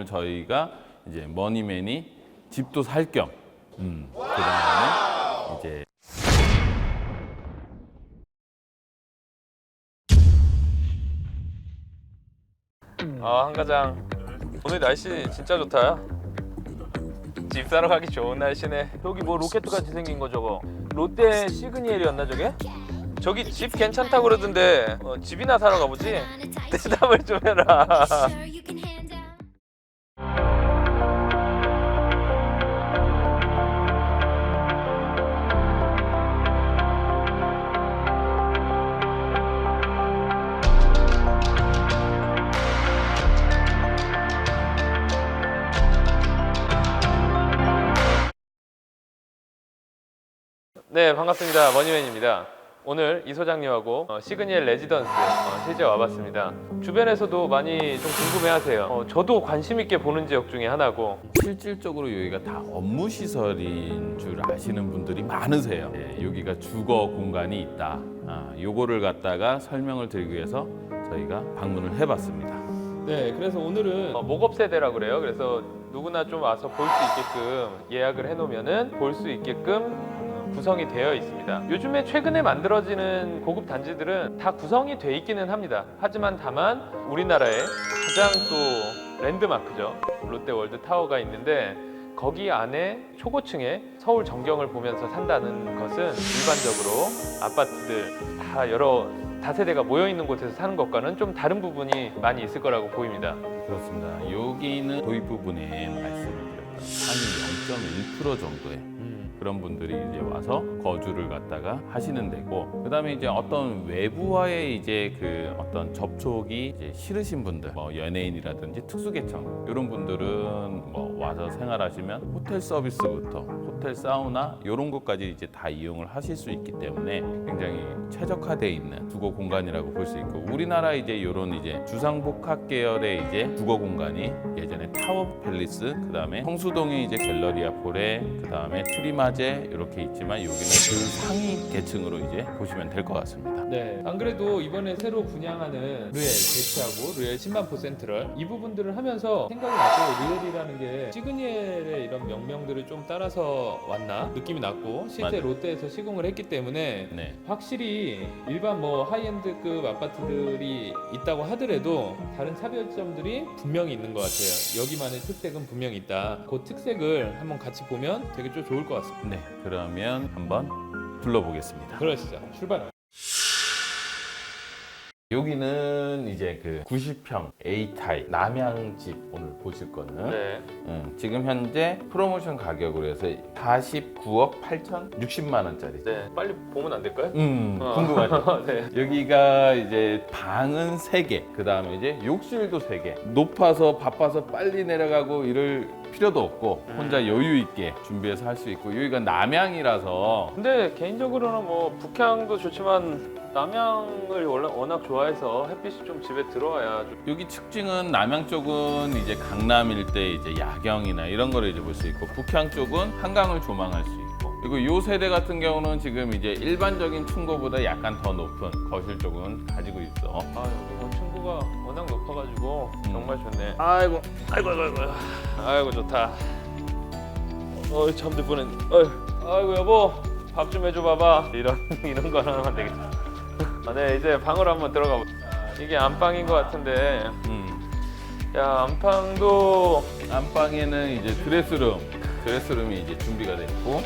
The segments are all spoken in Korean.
오늘 저희가 이제 머니맨이 집도 살 겸, 음, 그 다음에 이제 아 한가장. 오늘 날씨 진짜 좋다 집 사러 가기 좋은 날씨네. 여기 뭐 로켓같이 생긴 거 저거. 롯데 시그니엘이었나 저게? 저기 집 괜찮다고 그러던데 어, 집이나 사러 가보지? 대답을 좀 해라 네 반갑습니다 머니맨입니다 오늘 이 소장님하고 어, 시그니엘 레지던스 어, 실제 와봤습니다 주변에서도 많이 좀 궁금해하세요 어, 저도 관심 있게 보는 지역 중에 하나고 실질적으로 여기가 다 업무 시설인 줄 아시는 분들이 많으세요. 예, 여기가 주거 공간이 있다. 아, 요거를 갖다가 설명을 드리기 위해서 저희가 방문을 해봤습니다. 네, 그래서 오늘은 어, 목업 세대라 그래요. 그래서 누구나 좀 와서 볼 수 있게끔 예약을 해놓으면은 볼 수 있게끔 어, 구성이 되어 있습니다. 요즘에 최근에 만들어지는 고급 단지들은 다 구성이 돼 있기는 합니다. 하지만 다만 우리나라의 가장 또 랜드마크죠. 롯데월드 타워가 있는데 거기 안에 초고층에 서울 전경을 보면서 산다는 것은 일반적으로 아파트들 다 여러 다세대가 모여 있는 곳에서 사는 것과는 좀 다른 부분이 많이 있을 거라고 보입니다. 그렇습니다. 여기는 도입 부분에 말씀을 드렸던 한 0.1% 정도의 그런 분들이 이제 와서 거주를 갖다가 하시는 데고 그다음에 이제 어떤 외부와의 이제 그 어떤 접촉이 이제 싫으신 분들 뭐 연예인이라든지 특수계층 이런 분들은 뭐 와서 생활하시면 호텔 서비스부터 호텔 사우나 이런 것까지 이제 다 이용을 하실 수 있기 때문에 굉장히 최적화되어 있는 주거 공간이라고 볼 수 있고 우리나라 이제 이런 이제 주상복합 계열의 이제 주거 공간이 예전에 타워 팰리스 그다음에 성수동에 이제 갤러리아 폴에 그다음에 트리마 제 이렇게 있지만 여기는 그 상위 계층으로 이제 보시면 될 것 같습니다. 네. 안 그래도 이번에 새로 분양하는 르엘 대치하고 르엘 10만 센트럴 이 부분들을 하면서 생각이 났고 르엘이라는 게 시그니엘의 이런 명명들을 좀 따라서 왔나 느낌이 났고 실제 맞아요. 롯데에서 시공을 했기 때문에 네. 확실히 일반 뭐 하이엔드급 아파트들이 있다고 하더라도 다른 차별점들이 분명히 있는 것 같아요. 여기만의 특색은 분명히 있다. 그 특색을 한번 같이 보면 되게 좀 좋을 것 같습니다. 네. 그러면 한번 불러보겠습니다. 그러시죠. 출발. 여기는 이제 그 90평 A 타입 남양집 오늘 보실 거는 네. 음, 지금 현재 프로모션 가격으로 해서 49억 8천 60만 원짜리. 네. 빨리 보면 안 될까요? 음, 어. 궁금하죠. 네. 여기가 이제 방은 3개, 그 다음에 이제 욕실도 3개. 높아서 바빠서 빨리 내려가고 이럴 필요도 없고 음. 혼자 여유 있게 준비해서 할 수 있고 여기가 남양이라서 근데 개인적으로는 뭐 북향도 좋지만 남양을 원래 워낙 좋아해서 햇빛이 좀 집에 들어와야 좀 여기 특징은 남양 쪽은 이제 강남 일대 이제 야경이나 이런 거를 이제 볼 수 있고 북향 쪽은 한강을 조망할 수 있고 그리고 요 세대 같은 경우는 지금 이제 일반적인 층고보다 약간 더 높은 거실 쪽은 가지고 있어. 아 여기 뭐 층고가 워낙 높아가지고 음. 정말 좋네. 아이고 아이고 아이고 아이고 아이고 좋다. 어이 잠들 뻔했. 어이 아이고 여보 밥 좀 해줘 봐봐. 이런 이런 거 하나 하면 되겠다. 아, 네 이제 방으로 한번 들어가 보. 이게 안방인 것 같은데 음. 야 안방도 안방에는 이제 드레스룸, 드레스룸이 이제 준비가 돼 있고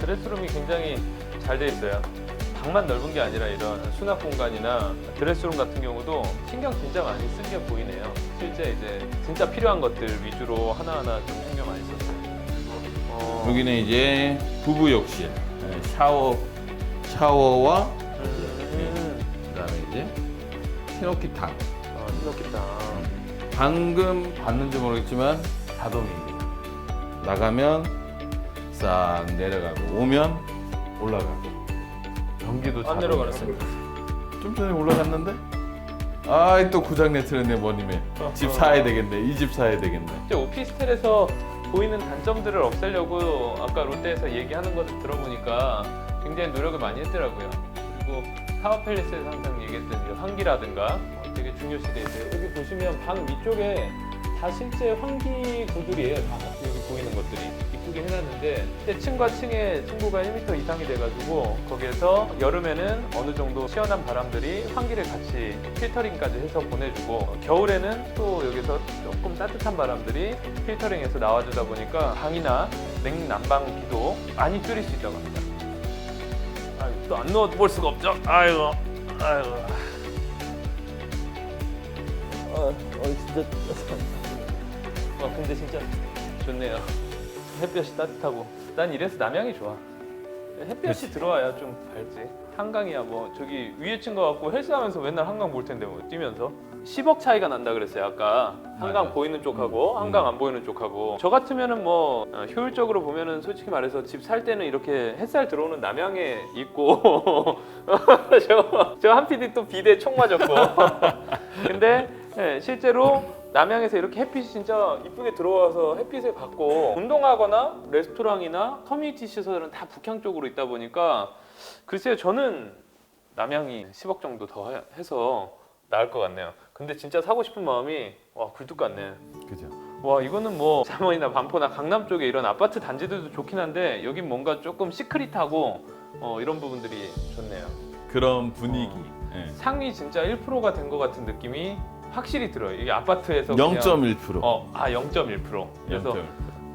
드레스룸이 굉장히 잘 돼 있어요. 방만 넓은 게 아니라 이런 수납 공간이나 드레스룸 같은 경우도 신경 진짜 많이 쓴 게 보이네요. 실제 이제 진짜 필요한 것들 위주로 하나하나 좀 신경 많이 썼어요. 어, 여기는 이제 부부 욕실, 네, 샤워, 샤워와 음, 그다음에 이제 히노키탕. 아, 이렇겠다. 방금 봤는지 모르겠지만 다돔입니다. 나가면 싹 내려가고 오면 올라가고 전기도 안. 내려가겠습니다. 좀 전에 올라갔는데 아이 또 고장내 틀었네 머니맨 집 사야 되겠네 이 집 사야 되겠네 실제 오피스텔에서 보이는 단점들을 없애려고 아까 롯데에서 얘기하는 것을 들어보니까 굉장히 노력을 많이 했더라고요. 그리고 타워 팰리스에서 항상 얘기했던 이 환기라든가 어, 되게 중요시 돼 있어요. 여기 보시면 방 위쪽에 다 실제 환기 구들이에요. 다 여기 보이는 것들이 이쁘게 해놨는데 근데 층과 층에 층고가 1m 이상이 돼가지고 거기에서 여름에는 어느 정도 시원한 바람들이 환기를 같이 필터링까지 해서 보내주고 겨울에는 또 여기서 조금 따뜻한 바람들이 필터링해서 나와주다 보니까 방이나 냉난방비도 많이 줄일 수 있다고 합니다. 또 안 넣어볼 수가 없죠. 아이고, 아이고. 어, 어 진짜. 어 근데 진짜 좋네요. 햇볕이 따뜻하고. 난 이래서 남양이 좋아. 햇볕이 들어와야 좀 밝지. 한강이야 뭐 저기 위에 층거 같고 헬스하면서 맨날 한강 볼 텐데 뭐 뛰면서 10억 차이가 난다 그랬어요 아까 한강 맞아. 보이는 쪽하고 음. 한강 안 보이는 쪽하고 저 같으면은 뭐 어, 효율적으로 보면은 솔직히 말해서 집 살 때는 이렇게 햇살 들어오는 남양에 있고 저저 한 PD 또 비대 총 맞았고 근데 예, 실제로 남양에서 이렇게 햇빛이 진짜 이쁘게 들어와서 햇빛을 받고 운동하거나 레스토랑이나 커뮤니티 시설은 다 북향 쪽으로 있다 보니까 글쎄요 저는 남양이 10억 정도 더 해- 해서 나을 것 같네요. 근데 진짜 사고 싶은 마음이 와 굴뚝 같네. 그죠. 와 이거는 뭐 잠원이나 반포나 강남 쪽에 이런 아파트 단지들도 좋긴 한데 여긴 뭔가 조금 시크릿하고 어, 이런 부분들이 좋네요. 그런 분위기. 예. 상위 진짜 1%가 된 것 같은 느낌이 확실히 들어요. 이게 아파트에서 그냥- 0.1%. 어, 아 0.1%. 그래서 0.1%.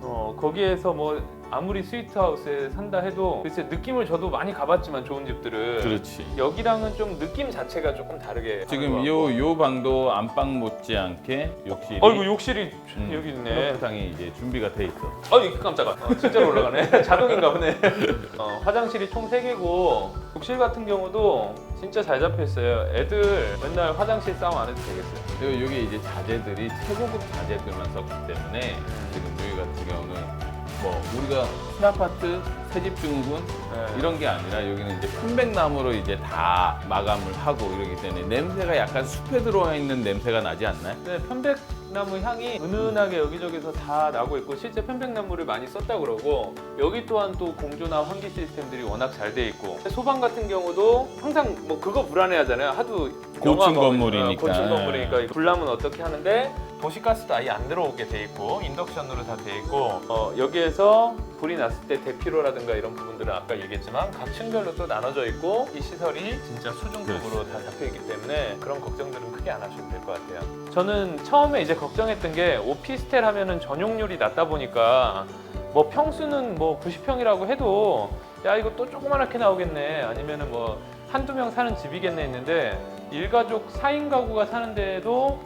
어, 거기에서 뭐 아무리 스위트하우스에 산다 해도 글쎄 느낌을 저도 많이 가봤지만 좋은 집들은 그렇지. 여기랑은 좀 느낌 자체가 조금 다르게 지금 요. 요 방도 안방 못지않게 욕실이 어이구 욕실이 음, 여기 있네. 상이 이제 준비가 돼 있어. 어이 깜짝아. 어, 진짜로 올라가네. 자동인가 보네. 어, 화장실이 총 3개고 욕실 같은 경우도 진짜 잘 잡혀 있어요. 애들 맨날 화장실 싸움 안 해도 되겠어요. 그리고 여기 이제 자재들이 최고급 자재들만 썼기 때문에 지금 여기 같은 경우는 뭐 우리가 신아파트 새집 증후군 네. 이런 게 아니라 여기는 이제 편백나무로 이제 다 마감을 하고 이러기 때문에 냄새가 약간 숲에 들어와 있는 냄새가 나지 않나요? 네, 편백나무 향이 은은하게 여기저기서 다 나고 있고 실제 편백나무를 많이 썼다 그러고 여기 또한 또 공조나 환기 시스템들이 워낙 잘 돼 있고 소방 같은 경우도 항상 뭐 그거 불안해하잖아요. 하도 고층 영화가 건물이니까. 어, 고층 건물이니까 불나면 어떻게 하는데 도시가스도 아예 안 들어오게 돼 있고 인덕션으로 다 돼 있고 어, 여기에서 불이 났을 때 대피로라든가 이런 부분들은 아까 얘기했지만 각 층별로 또 나눠져 있고 이 시설이 진짜 수준급으로 다 잡혀 있기 때문에 그런 걱정들은 크게 안 하셔도 될 것 같아요. 저는 처음에 이제 걱정했던 게 오피스텔 하면은 전용률이 낮다 보니까 뭐 평수는 뭐 90평이라고 해도 야 이거 또 조그맣게 나오겠네 아니면은 뭐 한두 명 사는 집이겠네 했는데 일가족 4인 가구가 사는데도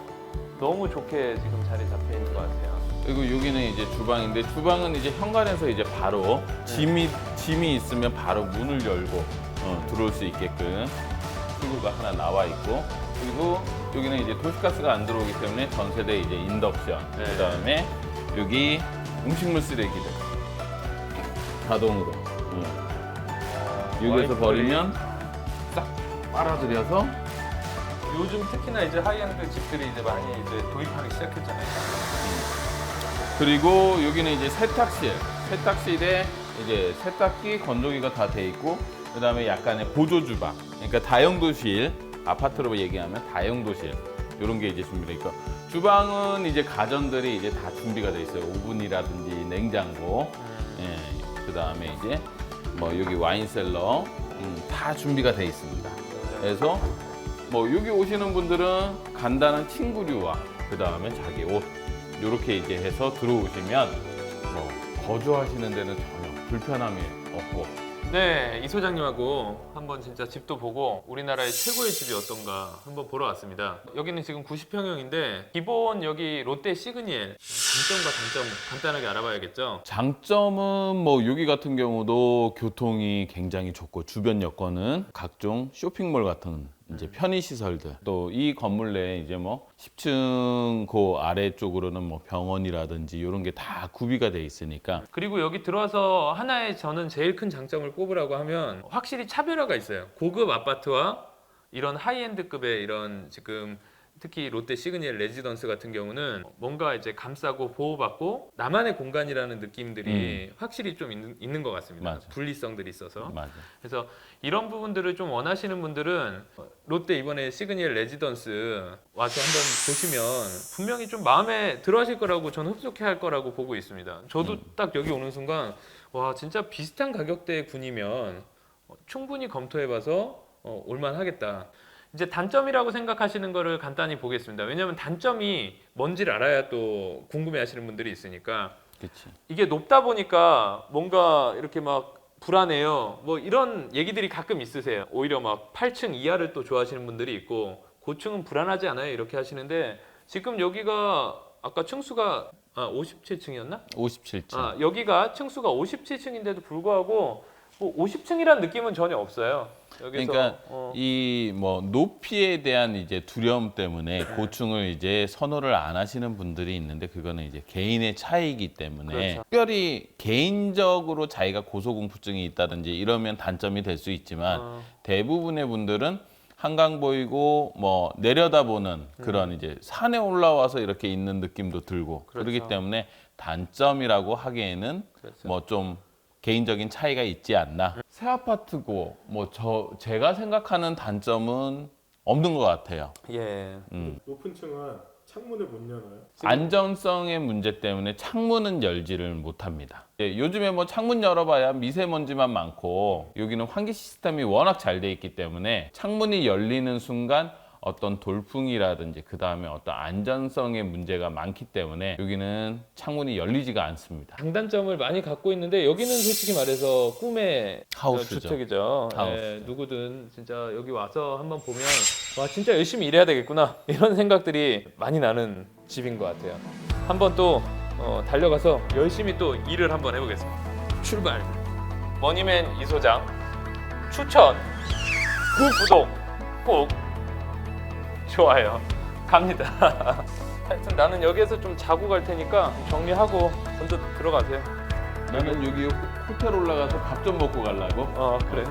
너무 좋게 지금 자리 잡혀 있는 것 같아요. 그리고 여기는 이제 주방인데 주방은 이제 현관에서 이제 바로 짐이 짐이 있으면 바로 문을 열고 어, 들어올 수 있게끔 출구가 하나 나와 있고 그리고 여기는 이제 도시가스가 안 들어오기 때문에 전 세대 이제 인덕션 네. 그다음에 여기 음식물 쓰레기들 자동으로 응. 여기에서 와이프들이 버리면 싹 빨아들여서 요즘 특히나 이제 하이엔드 집들이 이제 많이 이제 도입하기 시작했잖아요. 그리고 여기는 이제 세탁실. 세탁실에 이제 세탁기, 건조기가 다 돼 있고 그다음에 약간의 보조 주방. 그러니까 다용도실. 아파트로 얘기하면 다용도실. 이런 게 이제 준비돼 있고 주방은 이제 가전들이 이제 다 준비가 돼 있어요. 오븐이라든지 냉장고. 예. 그다음에 이제 뭐 여기 와인셀러 음, 다 준비가 돼 있습니다. 그래서 뭐 여기 오시는 분들은 간단한 친구류와 그 다음에 자기 옷 이렇게 이제 해서 들어오시면 뭐 거주하시는 데는 전혀 불편함이 없고 네, 이 소장님하고 한번 진짜 집도 보고 우리나라의 최고의 집이 어떤가 한번 보러 왔습니다. 여기는 지금 90평형인데 기본 여기 롯데 시그니엘 장점과 단점 간단하게 알아봐야겠죠. 장점은 뭐 여기 같은 경우도 교통이 굉장히 좋고 주변 여건은 각종 쇼핑몰 같은 이제 편의 시설들 또 이 건물 내에 이제 뭐 10층 그 아래쪽으로는 뭐 병원이라든지 이런 게 다 구비가 돼 있으니까 그리고 여기 들어와서 하나의 저는 제일 큰 장점을 꼽으라고 하면 확실히 차별화가 있어요. 고급 아파트와 이런 하이엔드급의 이런 지금 특히 롯데 시그니엘 레지던스 같은 경우는 뭔가 이제 감싸고 보호받고 나만의 공간이라는 느낌들이 확실히 좀 있는, 있는 것 같습니다. 음. 맞아. 분리성들이 있어서. 맞아. 그래서 이런 부분들을 좀 원하시는 분들은 롯데 이번에 시그니엘 레지던스 와서 한번 보시면 분명히 좀 마음에 들어 하실 거라고 저는 흡족해 할 거라고 보고 있습니다. 저도 음. 딱 여기 오는 순간 와 진짜 비슷한 가격대의 군이면 어, 충분히 검토해봐서 어, 올만하겠다. 이제 단점이라고 생각하시는 거를 간단히 보겠습니다. 왜냐하면 단점이 뭔지를 알아야 또 궁금해하시는 분들이 있으니까 그렇지. 이게 높다 보니까 뭔가 이렇게 막 불안해요. 뭐 이런 얘기들이 가끔 있으세요. 오히려 막 8층 이하를 또 좋아하시는 분들이 있고 고층은 불안하지 않아요. 이렇게 하시는데 지금 여기가 아까 층수가 아, 57층이었나? 57층. 아, 여기가 층수가 57층인데도 불구하고 뭐 50층이란 느낌은 전혀 없어요. 여기서 그러니까 어, 이뭐 높이에 대한 이제 두려움 때문에 고충을 이제 선호를 안 하시는 분들이 있는데 그거는 이제 개인의 차이이기 때문에 그렇죠. 특별히 개인적으로 자기가 고소공포증이 있다든지 이러면 단점이 될 수 있지만 어, 대부분의 분들은 한강 보이고 뭐 내려다보는 그런 이제 산에 올라와서 이렇게 있는 느낌도 들고 음. 그렇죠. 그렇기 때문에 단점이라고 하기에는 그렇죠. 뭐좀 개인적인 차이가 있지 않나. 새 아파트고 뭐 저 제가 생각하는 단점은 없는 것 같아요. 예. 음. 높은 층은 창문을 못 여나요? 안전성의 문제 때문에 창문은 열지를 못합니다. 예, 요즘에 뭐 창문 열어봐야 미세먼지만 많고 여기는 환기 시스템이 워낙 잘 돼 있기 때문에 창문이 열리는 순간 어떤 돌풍이라든지 그 다음에 어떤 안전성의 문제가 많기 때문에 여기는 창문이 열리지가 않습니다. 장단점을 많이 갖고 있는데 여기는 솔직히 말해서 꿈의 하우스죠. 주택이죠. 하우스. 예, 누구든 진짜 여기 와서 한번 보면 와 진짜 열심히 일해야 되겠구나 이런 생각들이 많이 나는 집인 것 같아요. 한번 또 어, 달려가서 열심히 또 일을 한번 해보겠습니다. 출발. 머니맨 이 소장 추천 구독 꼭 좋아요 갑니다. 하여튼 나는 여기에서 좀 자고 갈 테니까 정리하고 먼저 들어가세요. 나는 여기 호- 호텔 올라가서 밥 좀 먹고 가려고. 어 그래.